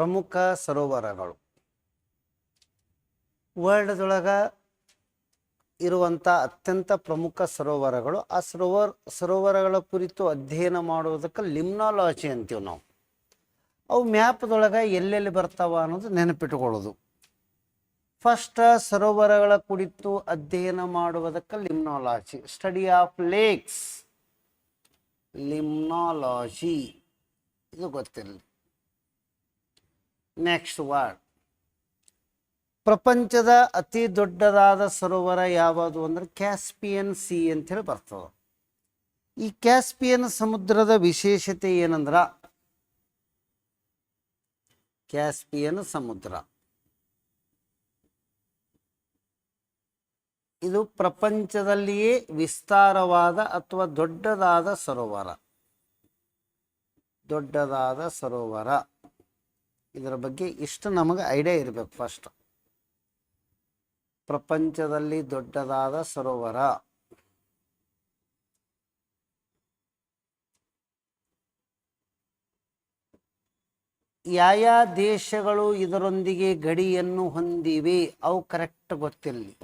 ಪ್ರಮುಖ ಸರೋವರಗಳು. ವರ್ಲ್ಡ್ದೊಳಗೆ ಇರುವಂಥ ಅತ್ಯಂತ ಪ್ರಮುಖ ಸರೋವರಗಳು, ಆ ಸರೋವರ, ಸರೋವರಗಳ ಕುರಿತು ಅಧ್ಯಯನ ಮಾಡುವುದಕ್ಕೆ ಲಿಮ್ನಾಲಜಿ ಅಂತೀವಿ ನಾವು. ಅವು ಮ್ಯಾಪ್ದೊಳಗೆ ಎಲ್ಲೆಲ್ಲಿ ಬರ್ತಾವ ಅನ್ನೋದು ನೆನಪಿಟ್ಕೊಳ್ಳೋದು. ಫಸ್ಟ್ ಸರೋವರಗಳ ಕುರಿತು ಅಧ್ಯಯನ ಮಾಡುವುದಕ್ಕೆ limnology, study of lakes. Limnology. ಇದು ಗೊತ್ತಿರಲಿ. ನೆಕ್ಸ್ಟ್ ವರ್ಡ್ ಪ್ರಪಂಚದ ಅತಿ ದೊಡ್ಡದಾದ ಸರೋವರ ಯಾವುದು ಅಂದ್ರೆ ಕ್ಯಾಸ್ಪಿಯನ್ ಸಿ ಅಂತೇಳಿ ಬರ್ತದೆ. ಈ ಕ್ಯಾಸ್ಪಿಯನ್ ಸಮುದ್ರದ ವಿಶೇಷತೆ ಏನಂದ್ರ? ಕ್ಯಾಸ್ಪಿಯನ್ ಸಮುದ್ರ. ಇದು ಪ್ರಪಂಚದಲ್ಲಿಯೇ ವಿಸ್ತಾರವಾದ ಅಥವಾ ದೊಡ್ಡದಾದ ಸರೋವರ. ದೊಡ್ಡದಾದ ಸರೋವರ. ಇದರ ಬಗ್ಗೆ ಇಷ್ಟು ನಮಗೆ ಐಡಿಯಾ ಇರಬೇಕು ಫಸ್ಟ್ ಪ್ರಪಂಚದಲ್ಲಿ ದೊಡ್ಡದಾದ ಸರೋವರ. ಯಾವ ದೇಶಗಳು ಇದರೊಂದಿಗೆ ಗಡಿಯನ್ನು ಹೊಂದಿವೆ? ಅವು ಕರೆಕ್ಟ್ ಗೊತ್ತಿರಲಿ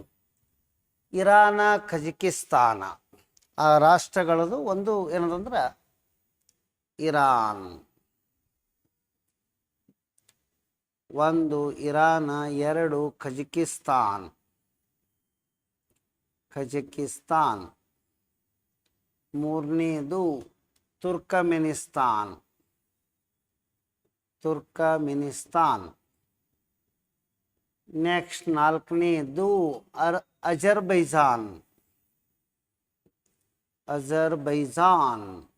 ಇರಾನ ಖಜಕಿಸ್ತಾನ ಆ ರಾಷ್ಟ್ರಗಳದು ಒಂದು ಏನದಂದ್ರೆ ಇರಾನ್. ಒಂದು, ಇರಾನ, ಎರಡು ಖಜಕಿಸ್ತಾನ್ ಖಜಕಿಸ್ತಾನ್ ಮೂರನೇದು, ತುರ್ಕಮೆನಿಸ್ತಾನ್. ತುರ್ಕಮೆನಿಸ್ತಾನ್. ನೆಕ್ಸ್ಟ್ ನಾಲ್ಕನೇದು, ಅರ್, ಅಜರ್ಬೈಜಾನ್. ಅಜರ್ಬೈಜಾನ್.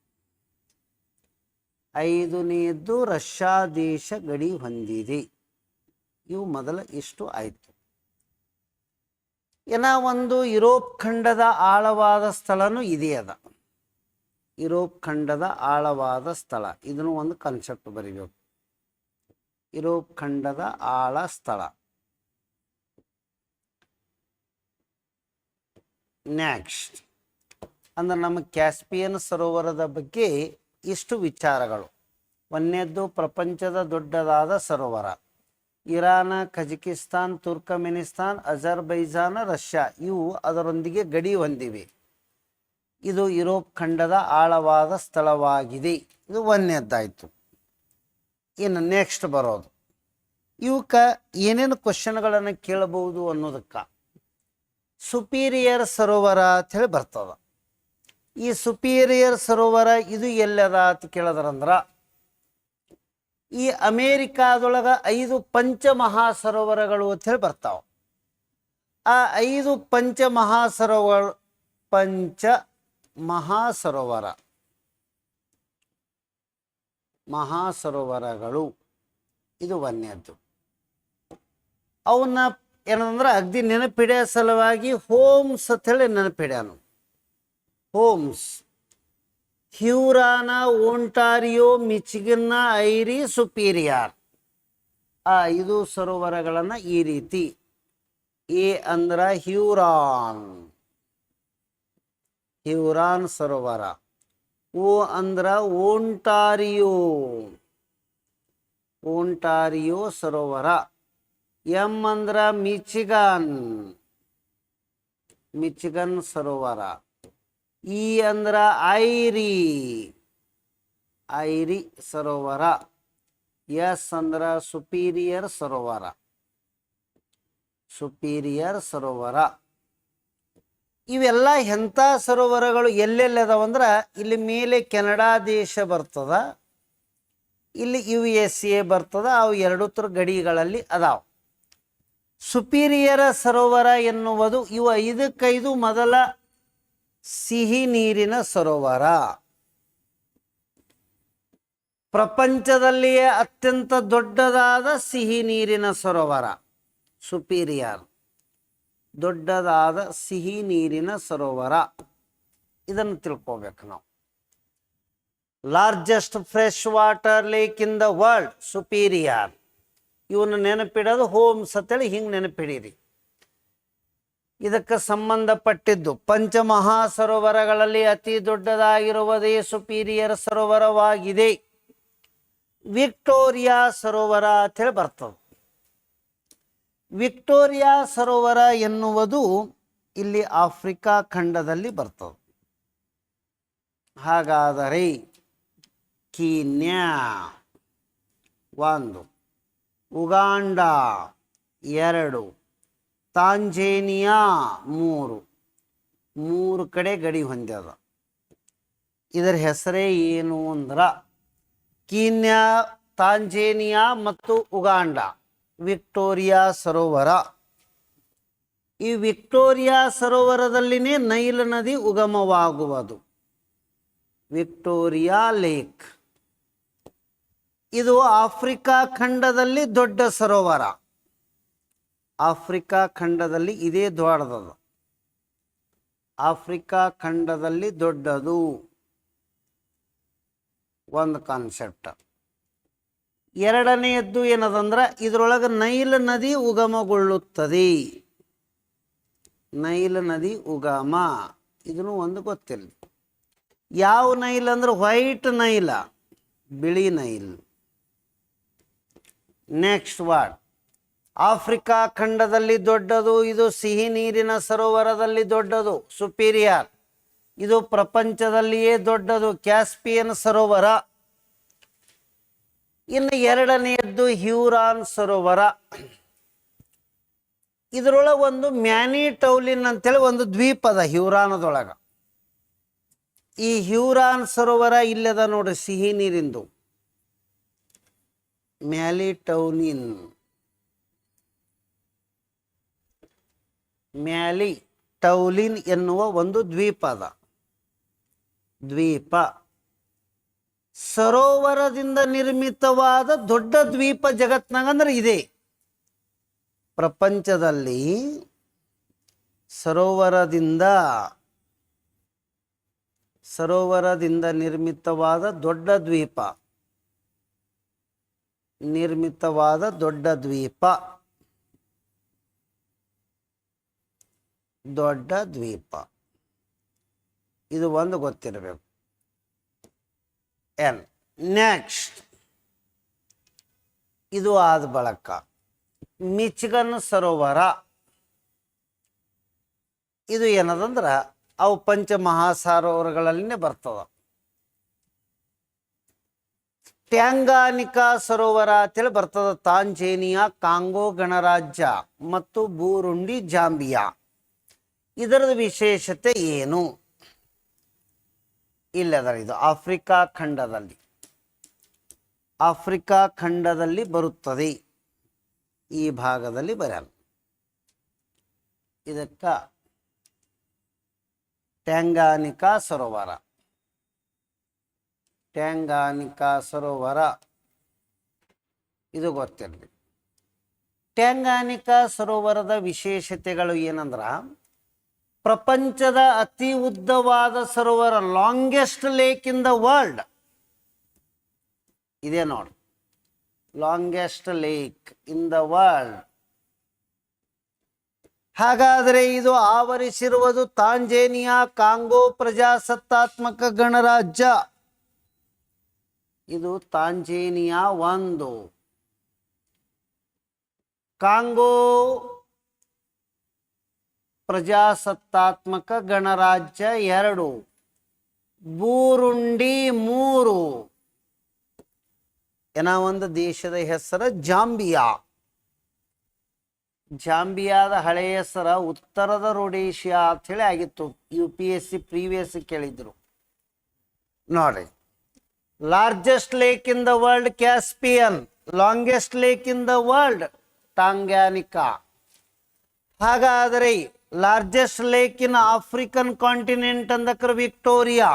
ಐದನೇದು, ರಷ್ಯಾ ದೇಶ ಗಡಿ ಹೊಂದಿದೆ. ಇವು ಮೊದಲ ಇಷ್ಟು ಆಯಿತು. ಏನೋ ಒಂದು ಯುರೋಪ್ ಖಂಡದ ಆಳವಾದ ಸ್ಥಳನೂ ಇದೇ ಅದ. ಯುರೋಪ್ ಖಂಡದ ಆಳವಾದ ಸ್ಥಳ. ಇದನ್ನು ಒಂದು ಕಾನ್ಸೆಪ್ಟ್ ಬರೀಬೇಕು. ಯುರೋಪ್ ಖಂಡದ ಆಳ ಸ್ಥಳ. ನೆಕ್ಸ್ಟ್ ಅಂದ್ರೆ ನಮ್ಮ ಕ್ಯಾಸ್ಪಿಯನ್ ಸರೋವರದ ಬಗ್ಗೆ ಇಷ್ಟು ವಿಚಾರಗಳು. ಒಂದನೇದ್ದು ಪ್ರಪಂಚದ ದೊಡ್ಡದಾದ ಸರೋವರ. Iran, Kazakhstan, Turkmenistan, Azerbaijan, Russia ಇವು ಅದರೊಂದಿಗೆ ಗಡಿ ಹೊಂದಿವೆ. ಇದು ಯುರೋಪ್ ಖಂಡದ ಆಳವಾದ ಸ್ಥಳವಾಗಿದೆ. ಇದು ಒಂದನೇದ್ದಾಯಿತು. ಇನ್ನು ನೆಕ್ಸ್ಟ್ ಬರೋದು. ಇವಕ್ಕ ಏನೇನು ಕ್ವಶನ್ಗಳನ್ನು ಕೇಳಬಹುದು ಅನ್ನೋದಕ್ಕೆ ಸುಪೀರಿಯರ್ ಸರೋವರ ಅಂತ ಹೇಳಿ ಬರ್ತದ. ಈ ಸುಪೀರಿಯರ್ ಸರೋವರ ಇದು ಎಲ್ಲದ ಅಂತ ಕೇಳಿದ್ರಂದ್ರ ಈ ಅಮೇರಿಕಾದೊಳಗ ಐದು ಪಂಚ ಮಹಾಸರೋವರಗಳು ಅಂತ ಹೇಳಿ ಬರ್ತಾವ. ಆ ಐದು ಪಂಚ ಮಹಾಸರೋವರ ಪಂಚ ಮಹಾಸರೋವರ ಮಹಾಸರೋವರಗಳು ಇದು ಒಂದನೇದ್ದು ಅವನ್ನ ಏನಂದ್ರೆ ಅಗ್ದಿ ನೆನಪಿಡಿಯ ಸಲುವಾಗಿ ಹೋಮ್ಸ್ ಅಂತೇಳಿ ನೆನಪಿಡ್ಯಾನು. ಹೋಮ್ಸ್. ಹ್ಯೂರಾನ, ಓಂಟಾರಿಯೋ, ಮಿಚಿಗನ್ನ, ಐರಿ, ಸುಪೀರಿಯರ್. ಆ ಇದು ಸರೋವರಗಳನ್ನು ಈ ರೀತಿ. ಎ ಅಂದ್ರ ಹ್ಯೂರಾನ್. ಹ್ಯೂರಾನ್ ಸರೋವರ. ಓ ಅಂದ್ರ ಓಂಟಾರಿಯೋ. ಓಂಟಾರಿಯೋ ಸರೋವರ. ಎಂ ಅಂದ್ರ ಮಿಚಿಗನ್. ಮಿಚಿಗನ್ ಸರೋವರ. ಈ ಅಂದ್ರ ಐರಿ. ಐರಿ ಸರೋವರ. ಎಸ್ ಅಂದ್ರ ಸುಪೀರಿಯರ್ ಸರೋವರ. ಸುಪೀರಿಯರ್ ಸರೋವರ. ಇವೆಲ್ಲ ಎಂಥ ಸರೋವರಗಳು ಎಲ್ಲೆಲ್ಲಿ ಅದಾವಂದ್ರೆ ಇಲ್ಲಿ ಮೇಲೆ ಕೆನಡಾ ದೇಶ ಬರ್ತದ. ಇಲ್ಲಿ ಯು ಎಸ್ ಎ ಬರ್ತದ. ಅವು ಎರಡು ತರ ಗಡಿಗಳಲ್ಲಿ ಅದಾವ. ಸುಪೀರಿಯರ ಸರೋವರ ಎನ್ನುವುದು ಇವು ಐದಕ್ಕೈದು ಮೊದಲ ಸಿಹಿ ನೀರಿನ ಸರೋವರ. ಪ್ರಪಂಚದಲ್ಲಿಯೇ ಅತ್ಯಂತ ದೊಡ್ಡದಾದ ಸಿಹಿ ನೀರಿನ ಸರೋವರ, ಸುಪೀರಿಯರ್. ದೊಡ್ಡದಾದ ಸಿಹಿ ನೀರಿನ ಸರೋವರ. ಇದನ್ನು ತಿಳ್ಕೊಬೇಕು ನಾವು. Largest fresh water lake in the world Superior ಇವನ್ನ ನೆನಪಿಡೋದು ಹೋಮ್ಸ್ ಅಂತೇಳಿ ಹಿಂಗೆ ನೆನಪಿಡೀರಿ. ಇದಕ್ಕೆ ಸಂಬಂಧಪಟ್ಟಿದ್ದು. ಪಂಚಮಹಾ ಸರೋವರಗಳಲ್ಲಿ ಅತಿ ದೊಡ್ಡದಾಗಿರುವುದೇ ಸುಪೀರಿಯರ್ ಸರೋವರವಾಗಿದೆ. ವಿಕ್ಟೋರಿಯಾ ಸರೋವರ ಅಂತೇಳಿ ಬರ್ತದೆ. ವಿಕ್ಟೋರಿಯಾ ಸರೋವರ ಎನ್ನುವುದು ಇಲ್ಲಿ ಆಫ್ರಿಕಾ ಖಂಡದಲ್ಲಿ ಬರ್ತದೆ. ಹಾಗಾದರೆ ಕೀನ್ಯಾ, ಒಂದು, ಉಗಾಂಡ, ಎರಡು ತಾಂಜೇನಿಯಾ ಮೂರು. ಮೂರು ಕಡೆ ಗಡಿ ಹೊಂದ್ಯದ. ಇದರ ಹೆಸರೇ ಏನು ಅಂದ್ರ ಕೀನ್ಯಾ, ತಾಂಜೇನಿಯಾ ಮತ್ತು ಉಗಾಂಡ, ವಿಕ್ಟೋರಿಯಾ ಸರೋವರ. ಈ ವಿಕ್ಟೋರಿಯಾ ಸರೋವರದಲ್ಲಿನೇ ನೈಲ್ ನದಿ ಉಗಮವಾಗುವುದು. Victoria lake. ಇದು ಆಫ್ರಿಕಾ ಖಂಡದಲ್ಲಿ ದೊಡ್ಡ ಸರೋವರ. ಆಫ್ರಿಕಾ ಖಂಡದಲ್ಲಿ ಇದೇ ದೊಡ್ಡದದು ಆಫ್ರಿಕಾ ಖಂಡದಲ್ಲಿ ದೊಡ್ಡದು. ಒಂದು ಕಾನ್ಸೆಪ್ಟ್ ಎರಡನೆಯದ್ದು ಏನದಂದ್ರೆ, ಇದರೊಳಗೆ ನೈಲ್ ನದಿ ಉಗಮಗೊಳ್ಳುತ್ತದೆ. ನೈಲ್ ನದಿ ಉಗಮ. ಇದನ್ನು ಒಂದು ಗೊತ್ತಿಲ್ಲ. ಯಾವ ನೈಲ್ ಅಂದ್ರೆ, ವೈಟ್ ನೈಲ, ಬಿಳಿ ನೈಲ್. ನೆಕ್ಸ್ಟ್ ವಾರ್ಡ್ ಆಫ್ರಿಕಾ ಖಂಡದಲ್ಲಿ ದೊಡ್ಡದು, ಇದು ಸಿಹಿ ನೀರಿನ ಸರೋವರದಲ್ಲಿ ದೊಡ್ಡದು, ಸುಪೀರಿಯರ್. ಇದು ಪ್ರಪಂಚದಲ್ಲಿಯೇ ದೊಡ್ಡದು, ಕ್ಯಾಸ್ಪಿಯನ್ ಸರೋವರ. ಇನ್ನು ಎರಡನೆಯದ್ದು ಹ್ಯೂರಾನ್ ಸರೋವರ. ಇದರೊಳಗೆ ಒಂದು ಮ್ಯಾನಿಟೌಲಿನ್ ಅಂತೇಳಿ ಒಂದು ದ್ವೀಪ ಹ್ಯೂರಾನದೊಳಗ. ಹ್ಯೂರಾನದೊಳಗೆ ಈ ಹ್ಯೂರಾನ್ ಸರೋವರ ಇಲ್ಲದ ನೋಡ್ರಿ, ಸಿಹಿ ನೀರಿಂದು. ಮ್ಯಾಲಿಟೌನಿನ್ ಮ್ಯಾಲಿ ಟೌಲಿನ್ ಎನ್ನುವ ಒಂದು ದ್ವೀಪದ ದ್ವೀಪ. ಸರೋವರದಿಂದ ನಿರ್ಮಿತವಾದ ದೊಡ್ಡ ದ್ವೀಪ ಜಗತ್ನಾಗ ಅಂದ್ರೆ ಇದೆ. ಪ್ರಪಂಚದಲ್ಲಿ ಸರೋವರದಿಂದ ಸರೋವರದಿಂದ ನಿರ್ಮಿತವಾದ ದೊಡ್ಡ ದ್ವೀಪ. ನಿರ್ಮಿತವಾದ ದೊಡ್ಡ ದ್ವೀಪ. ದೊಡ್ಡ ದ್ವೀಪ. ಇದು ಒಂದು ಗೊತ್ತಿರಬೇಕು. ಎನ್ ನೆಕ್ಸ್ಟ್ ಇದು ಆದ ಬಳಕ. ಮಿಚಿಗನ್ ಸರೋವರ. ಇದು ಏನದಂದ್ರೆ, ಅವು ಪಂಚ ಮಹಾಸರೋವರಗಳಲ್ಲಿನೇ ಬರ್ತದ. ಟ್ಯಾಂಗಾನಿಕಾ ಸರೋವರ ಅಂತೇಳಿ ಬರ್ತದ. ತಾಂಜೇನಿಯಾ, ಕಾಂಗೋ ಗಣರಾಜ್ಯ ಮತ್ತು ಬೂರುಂಡಿ, ಜಾಂಬಿಯಾ. ಇದರದ ವಿಶೇಷತೆ ಏನು? ಇಲ್ಲದರ ಇದು ಆಫ್ರಿಕಾ ಖಂಡದಲ್ಲಿ. ಆಫ್ರಿಕಾ ಖಂಡದಲ್ಲಿ ಬರುತ್ತದೆ. ಈ ಭಾಗದಲ್ಲಿ ಬರಲ್ಲ. ಇದಕ್ಕ ಟ್ಯಾಂಗಾನಿಕಾ ಸರೋವರ. ಟ್ಯಾಂಗಾನಿಕಾ ಸರೋವರ. ಇದು ಗೊತ್ತಿರಲಿ. ಟ್ಯಾಂಗಾನಿಕಾ ಸರೋವರದ ವಿಶೇಷತೆಗಳು ಏನಂದ್ರ ಪ್ರಪಂಚದ ಅತಿ ಉದ್ದವಾದ ಸರೋವರ longest lake in the world ಇದೆ ನೋಡಿ. Longest lake in the world ಹಾಗಾದರೆ ಇದು ಆವರಿಸಿರುವುದು ತಾಂಜೇನಿಯಾ ಕಾಂಗೋ ಪ್ರಜಾಸತ್ತಾತ್ಮಕ ಗಣರಾಜ್ಯ. ಇದು ತಾಂಜೇನಿಯಾ ಒಂದು. ಕಾಂಗೋ ಪ್ರಜಾಸತ್ತಾತ್ಮಕ ಗಣರಾಜ್ಯ ಎರಡು. ಬೂರುಂಡಿ ಮೂರು. ಏನ ಒಂದು ದೇಶದ ಹೆಸರು? ಜಾಂಬಿಯಾ. ಜಾಂಬಿಯಾದ ಹಳೆಯ ಹೆಸರ ಉತ್ತರದ ರೊಡೇಶಿಯಾ ಅಂತ ಹೇಳಿ ಆಗಿತ್ತು. U P S C previous ಕೇಳಿದ್ರು. ನೋಡ್ರಿ. Largest lake in the world Caspian. Longest lake in the world Tanganyika. ಹಾಗಾದರೆ largest lake in African continent ಅಂದಕ್ರ Victoria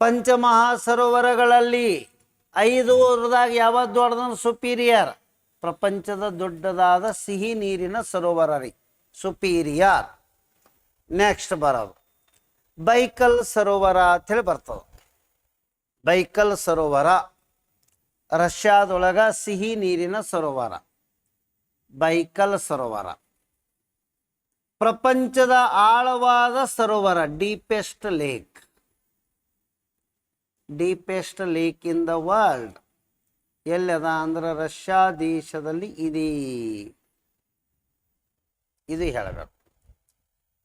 ಪಂಚಮಹಾ ಸರೋವರಗಳಲ್ಲಿ ಐದೂರದಾಗ ಯಾವ ದೊಡ್ಡದ ಸುಪೀರಿಯರ್ ಪ್ರಪಂಚದ ದೊಡ್ಡದಾದ ಸಿಹಿ ನೀರಿನ ಸರೋವರ ರೀ ಸುಪೀರಿಯರ್ ನೆಕ್ಸ್ಟ್ ಬರೋದು ಬೈಕಲ್ ಸರೋವರ ಅಂತೇಳಿ ಬರ್ತದೆ. ಬೈಕಲ್ ಸರೋವರ ರಷ್ಯಾದೊಳಗ ಸಿಹಿ ನೀರಿನ ಸರೋವರ. ಬೈಕಲ್ ಸರೋವರ ಪ್ರಪಂಚದ ಆಳವಾದ ಸರೋವರ deepest lake deepest lake in the world ಎಲ್ಲದ ಅಂದ್ರೆ ರಷ್ಯಾ ದೇಶದಲ್ಲಿ ಇದೆ. ಇದು ಹೇಳಬೇಕು.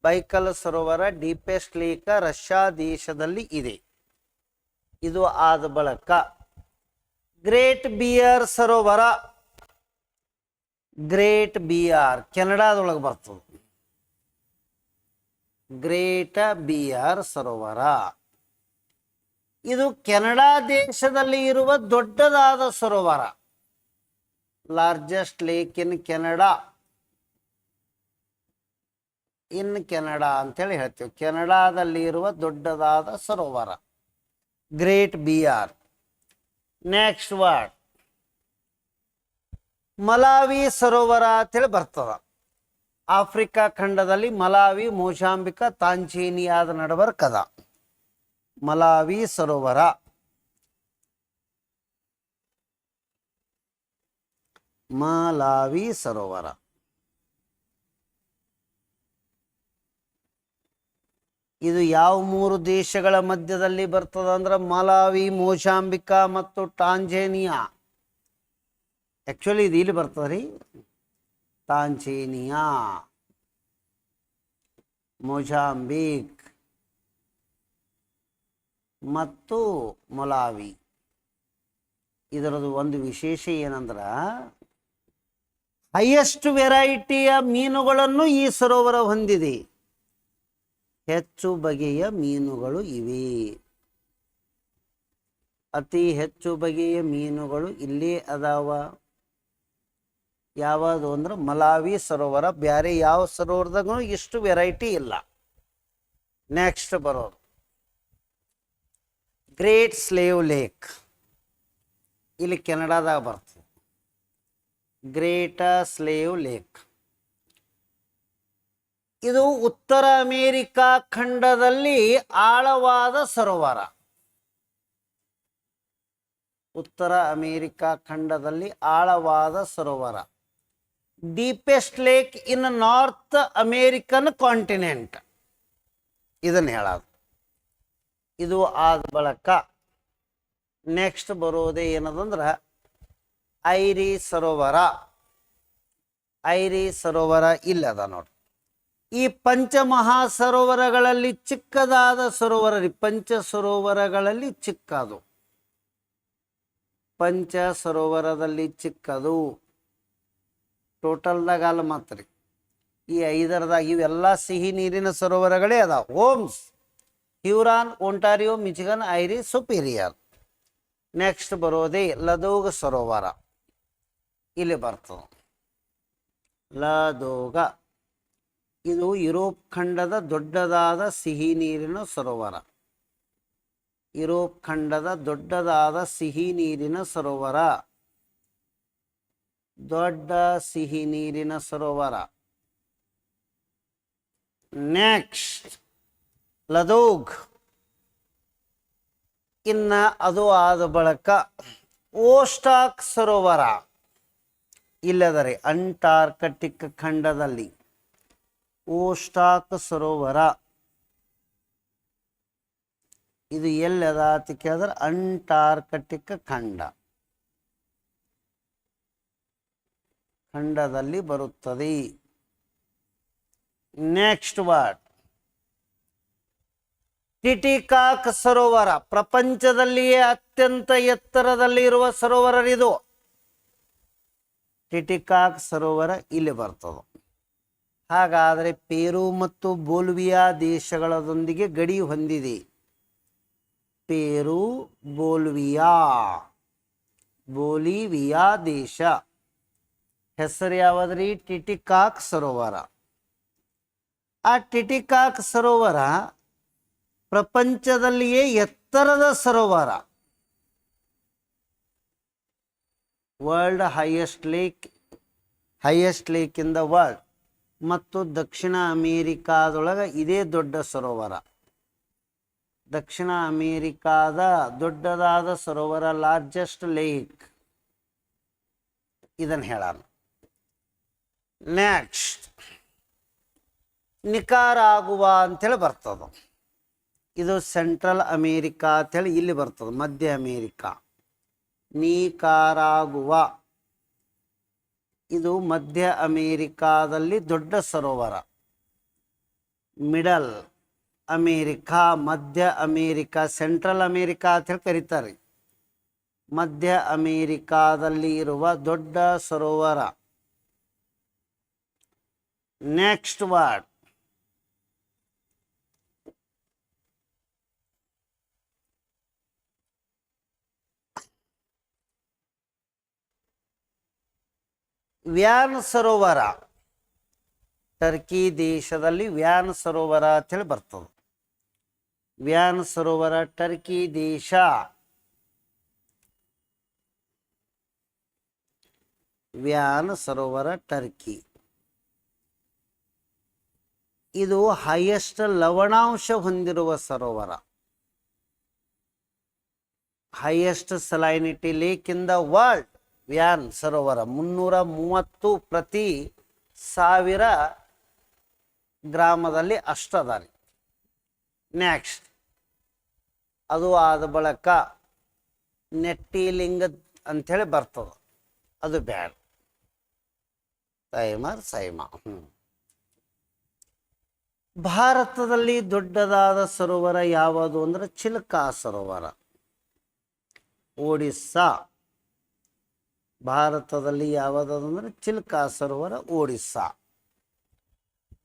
ಬೈಕಲ್ ಸರೋವರ ಡೀಪೆಸ್ಟ್ ಲೇಕ್ ರಷ್ಯಾ ದೇಶದಲ್ಲಿ ಇದೆ. ಇದು ಆದ ಬಳಕ ಗ್ರೇಟ್ ಬಿಯರ್ ಸರೋವರ ಗ್ರೇಟ್ ಬಿಯರ್ ಕೆನಡಾದೊಳಗೆ ಬರ್ತದೆ. ಗ್ರೇಟ್ ಬಿಯರ್ ಸರೋವರ. ಇದು ಕೆನಡಾ ದೇಶದಲ್ಲಿ ಇರುವ ದೊಡ್ಡದಾದ ಸರೋವರ. Largest lake in Canada in Canada ಅಂತೇಳಿ ಹೇಳ್ತೀವಿ. ಕೆನಡಾದಲ್ಲಿ ಇರುವ ದೊಡ್ಡದಾದ ಸರೋವರ. Great Bear. Next word Malawi ಸರೋವರ ಅಂತೇಳಿ ಬರ್ತದ. ಆಫ್ರಿಕಾ ಖಂಡದಲ್ಲಿ ಮಲಾವಿ, ಮೋಜಾಂಬಿಕ, ತಾಂಜೇನಿಯಾದ ನಡಬರ್ಕದ ಮಲಾವಿ ಸರೋವರ. ಮಲಾವಿ ಸರೋವರ. ಇದು ಯಾವ ಮೂರು ದೇಶಗಳ ಮಧ್ಯದಲ್ಲಿ ಬರ್ತದ ಅಂದ್ರೆ ಮಲಾವಿ ಮೋಶಾಂಬಿಕಾ ಮತ್ತು ಟಾಂಜೇನಿಯಾ ಆ್ಯಕ್ಚುಲಿ ಇದು ಇಲ್ಲಿ ಬರ್ತದೆ ರೀ ತಾಂಜೇನಿಯಾ? ಮೊಜಾಂಬಿಕ್. ಮತ್ತು ಮೊಲಾವಿ. ಇದರದು ಒಂದು ವಿಶೇಷ ಏನಂದ್ರೆ, ಹೈಯೆಸ್ಟ್ ವೆರೈಟಿಯ ಮೀನುಗಳನ್ನು ಈ ಸರೋವರ ಹೊಂದಿದೆ. ಹೆಚ್ಚು ಬಗೆಯ ಮೀನುಗಳು ಇವೆ. ಅತಿ ಹೆಚ್ಚು ಬಗೆಯ ಮೀನುಗಳು ಇಲ್ಲೇ ಅದಾವ. ಯಾವುದು ಅಂದ್ರೆ ಮಲಾವಿ ಸರೋವರ. ಬೇರೆ ಯಾವ ಸರೋವರದಾಗೂ ಇಷ್ಟು ವೆರೈಟಿ ಇಲ್ಲ. ನೆಕ್ಸ್ಟ್ ಬರೋದು. ಗ್ರೇಟ್ ಸ್ಲೇವ್ ಲೇಕ್ ಇಲ್ಲಿ ಕೆನಡಾದಾಗ ಬರ್ತದೆ. ಗ್ರೇಟ ಸ್ಲೇವ್ ಲೇಕ್ ಇದು ಉತ್ತರ ಅಮೇರಿಕಾ ಖಂಡದಲ್ಲಿ ಆಳವಾದ ಸರೋವರ. ಉತ್ತರ ಅಮೇರಿಕಾ ಖಂಡದಲ್ಲಿ ಆಳವಾದ ಸರೋವರ. Deepest lake in North American continent. ಇದನ್ನು ಹೇಳೋದು. ಇದು ಆದ ಬಳಿಕ ನೆಕ್ಸ್ಟ್ ಬರೋದೇ ಏನದಂದ್ರೆ, ಐರಿ ಸರೋವರ. ಐರಿ ಸರೋವರ ಇಲ್ಲದ ನೋಡಿ. ಈ ಪಂಚಮಹಾ ಸರೋವರಗಳಲ್ಲಿ ಚಿಕ್ಕದಾದ ಸರೋವರ ರೀ. ಪಂಚ ಸರೋವರಗಳಲ್ಲಿ ಚಿಕ್ಕದು. ಪಂಚ ಸರೋವರದಲ್ಲಿ ಚಿಕ್ಕದು. ಟೋಟಲ್ದಾಗ ಅಲ್ಲ ಮಾತ್ರ ಈ ಐದರದಾಗ ಇವೆಲ್ಲ ಸಿಹಿ ನೀರಿನ ಸರೋವರಗಳೇ ಅದಾವ. HOMES Huron, Ontario, Michigan, Erie, Superior. Next ಬರೋದೇ ಲದೋಗ ಸರೋವರ. ಇಲ್ಲಿ ಬರ್ತದೆ. ಲದೋಗ. ಇದು ಯುರೋಪ್ ಖಂಡದ ದೊಡ್ಡದಾದ ಸಿಹಿ ನೀರಿನ ಸರೋವರ. ಯುರೋಪ್ ಖಂಡದ ದೊಡ್ಡದಾದ ಸಿಹಿ ನೀರಿನ ಸರೋವರ. ದೊಡ್ಡ ಸಿಹಿ ನೀರಿನ ಸರೋವರ. Next Ladoga. ಇನ್ನ ಅದು ಆದ ಬಳಿಕ ಓಸ್ಟಾಕ್ ಸರೋವರ. ಇಲ್ಲದರೆ ಅಂಟಾರ್ಕಟಿಕ್ ಖಂಡದಲ್ಲಿ ಓಸ್ಟಾಕ್ ಸರೋವರ. ಇದು ಎಲ್ಲದ ಅಂತ ಕೇಳಿದ್ರೆ ಅಂಟಾರ್ಕಟಿಕ್ ಖಂಡ. ಖಂಡದಲ್ಲಿ ಬರುತ್ತದೆ. ನೆಕ್ಸ್ಟ್ ವರ್ಡ್ ಟಿಟಿಕಾಕ್ ಸರೋವರ ಪ್ರಪಂಚದಲ್ಲಿಯೇ ಅತ್ಯಂತ ಎತ್ತರದಲ್ಲಿ ಇರುವ ಇದು ಟಿಟಿಕಾಕ್ ಸರೋವರ ಇಲ್ಲಿ ಬರ್ತದೆ. ಹಾಗಾದರೆ ಪೇರು ಮತ್ತು ಬೋಲ್ವಿಯಾ ದೇಶಗಳದೊಂದಿಗೆ ಗಡಿ ಹೊಂದಿದೆ. ಪೇರು, ಬೋಲ್ವಿಯಾ, ಬೋಲಿವಿಯಾ ದೇಶ. ಹೆಸರು ಯಾವುದ್ರಿ? ಟಿಟಿಕಾಕ್ ಸರೋವರ. ಆ ಟಿಟಿಕಾಕ್ ಸರೋವರ ಪ್ರಪಂಚದಲ್ಲಿಯೇ ಎತ್ತರದ ಸರೋವರ. World highest lake highest lake in the world ಮತ್ತು ದಕ್ಷಿಣ ಅಮೇರಿಕಾದೊಳಗೆ ಇದೇ ದೊಡ್ಡ ಸರೋವರ. ದಕ್ಷಿಣ ಅಮೇರಿಕಾದ ದೊಡ್ಡದಾದ ಸರೋವರ ಲಾರ್ಜೆಸ್ಟ್ ಲೇಕ್ ಇದನ್ನು ಹೇಳೋಣ ನೆಕ್ಸ್ಟ್ ನಿಕಾರಾಗುವ ಅಂತೇಳಿ ಬರ್ತದೆ. ಇದು ಸೆಂಟ್ರಲ್ ಅಮೇರಿಕಾ ಅಂತೇಳಿ ಇಲ್ಲಿ ಬರ್ತದೆ, ಮಧ್ಯ ಅಮೇರಿಕಾ ನೀಕಾರಾಗುವ. ಇದು ಮಧ್ಯ ಅಮೇರಿಕಾದಲ್ಲಿ ದೊಡ್ಡ ಸರೋವರ. ಮಿಡಲ್ ಅಮೇರಿಕಾ ಮಧ್ಯ ಅಮೇರಿಕಾ ಸೆಂಟ್ರಲ್ ಅಮೇರಿಕಾ ಅಂತ ಹೇಳಿ ಕರೀತಾರೆ. ಮಧ್ಯ ಅಮೇರಿಕಾದಲ್ಲಿ ಇರುವ ದೊಡ್ಡ ಸರೋವರ. Next word. ವ್ಯಾನ್ ಸರೋವರ. ಟರ್ಕಿ ದೇಶದಲ್ಲಿ ವ್ಯಾನ್ ಸರೋವರ ಅಂತೇಳಿ ಬರ್ತದೆ. ವ್ಯಾನ್ ಸರೋವರ, ಟರ್ಕಿ ದೇಶ. ವ್ಯಾನ್ ಸರೋವರ, ಟರ್ಕಿ. ಇದು ಹೈಯೆಸ್ಟ್ ಲವಣಾಂಶ ಹೊಂದಿರುವ ಸರೋವರ. Highest salinity lake in the world Van ಸರೋವರ. ಮುನ್ನೂರ ಮೂವತ್ತು ಪ್ರತಿ ಸಾವಿರ ಗ್ರಾಮದಲ್ಲಿ ಅಷ್ಟದಾರಿ. ನೆಕ್ಸ್ಟ್ ಅದು ಆದ ಬಳಿಕ ನೆಟ್ಟಿಲಿಂಗ ಅಂಥೇಳಿ ಬರ್ತದೆ. ಅದು ಬ್ಯಾಡ್. ಸೈಮರ್ ಸೈಮಾ. ಹ್ಞೂ ಭಾರತದಲ್ಲಿ ದೊಡ್ಡದಾದ ಸರೋವರ ಯಾವುದು ಅಂದ್ರೆ ಚಿಲ್ಕಾ ಸರೋವರ. ಒಡಿಸ್ಸಾ. ಭಾರತದಲ್ಲಿ ಯಾವುದಾದ್ರು ಅಂದರೆ ಚಿಲ್ಕಾ ಸರೋವರ, ಒಡಿಸ್ಸಾ.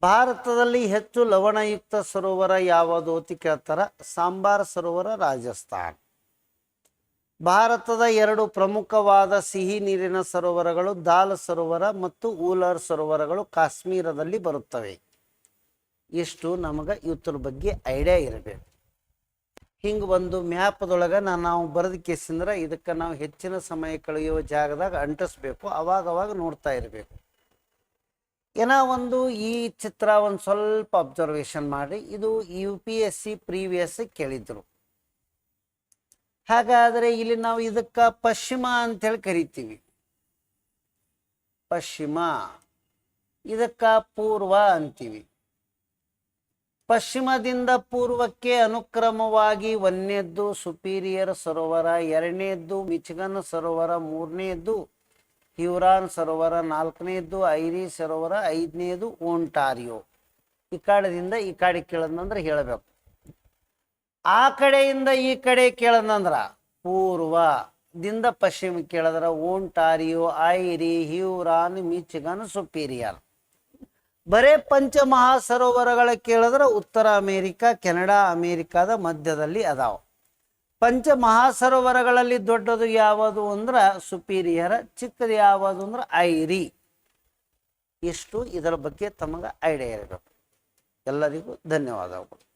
ಭಾರತದಲ್ಲಿ ಹೆಚ್ಚು ಲವಣಯುಕ್ತ ಸರೋವರ ಯಾವುದು ಅಂತ ಕೇಳ್ತಾರ? ಸಾಂಬಾರ್ ಸರೋವರ, ರಾಜಸ್ಥಾನ್. ಭಾರತದ ಎರಡು ಪ್ರಮುಖವಾದ ಸಿಹಿ ನೀರಿನ ಸರೋವರಗಳು ದಾಲ್ ಸರೋವರ ಮತ್ತು ಊಲರ್ ಸರೋವರಗಳು ಕಾಶ್ಮೀರದಲ್ಲಿ ಬರುತ್ತವೆ. ಇಷ್ಟು ನಮಗೆ ಇವತ್ತರ ಬಗ್ಗೆ ಐಡಿಯಾ ಇರಬೇಕು. ಹಿಂಗೆ ಒಂದು ಮ್ಯಾಪ್ದೊಳಗೆ ನಾನು ನಾವು ಬರೆದ ಕೇಸಿಂದ್ರೆ ಇದಕ್ಕೆ ನಾವು ಹೆಚ್ಚಿನ ಸಮಯ ಕಳೆಯುವ ಜಾಗದಾಗ ಅಂಟಿಸ್ಬೇಕು ಅವಾಗ ಅವಾಗ ನೋಡ್ತಾ ಇರಬೇಕು. ಏನೋ ಒಂದು ಈ ಚಿತ್ರ ಒಂದು ಸ್ವಲ್ಪ ಅಬ್ಸರ್ವೇಷನ್ ಮಾಡಿ ಇದು U P S C previous ಕೇಳಿದ್ರು. ಹಾಗಾದರೆ ಇಲ್ಲಿ ನಾವು ಇದಕ್ಕೆ ಪಶ್ಚಿಮ ಅಂತೇಳಿ ಕರಿತೀವಿ. ಪಶ್ಚಿಮ ಇದಕ್ಕ ಪೂರ್ವ ಅಂತೀವಿ. ಪಶ್ಚಿಮದಿಂದ ಪೂರ್ವಕ್ಕೆ ಅನುಕ್ರಮವಾಗಿ ಒಂದನೇದ್ದು ಸುಪೀರಿಯರ್ ಸರೋವರ, ಎರಡನೇದ್ದು ಮಿಚಿಗನ್ ಸರೋವರ, ಮೂರನೇದ್ದು ಹ್ಯೂರಾನ್ ಸರೋವರ, ನಾಲ್ಕನೇದ್ದು ಐರಿ ಸರೋವರ, ಐದನೇದು ಓಂಟಾರಿಯೋ. ಈ ಕಡೆದಿಂದ ಈ ಕಡೆ ಕೇಳದಂದ್ರೆ ಹೇಳಬೇಕು. ಆ ಕಡೆಯಿಂದ ಈ ಕಡೆ ಕೇಳದಂದ್ರ ಪೂರ್ವದಿಂದ ಪಶ್ಚಿಮ ಕೇಳಿದ್ರ ಓಂಟಾರಿಯೋ, ಐರಿ, ಹ್ಯೂರಾನ್, ಮಿಚಿಗನ್, ಸುಪೀರಿಯರ್. ಬರೇ ಪಂಚಮಹಾ ಸರೋವರಗಳ ಕೇಳಿದ್ರೆ ಉತ್ತರ ಅಮೇರಿಕಾ, ಕೆನಡಾ, ಅಮೇರಿಕಾದ ಮಧ್ಯದಲ್ಲಿ ಅದಾವ. ಪಂಚ ಮಹಾಸರೋವರಗಳಲ್ಲಿ ದೊಡ್ಡದು ಯಾವುದು ಅಂದ್ರೆ ಸುಪೀರಿಯರ, ಚಿಕ್ಕದು ಯಾವುದು ಅಂದ್ರೆ ಐರಿ. ಇಷ್ಟು ಇದರ ಬಗ್ಗೆ ತಮಗೆ ಐಡಿಯಾ ಇರಬೇಕು. ಎಲ್ಲರಿಗೂ ಧನ್ಯವಾದಗಳು.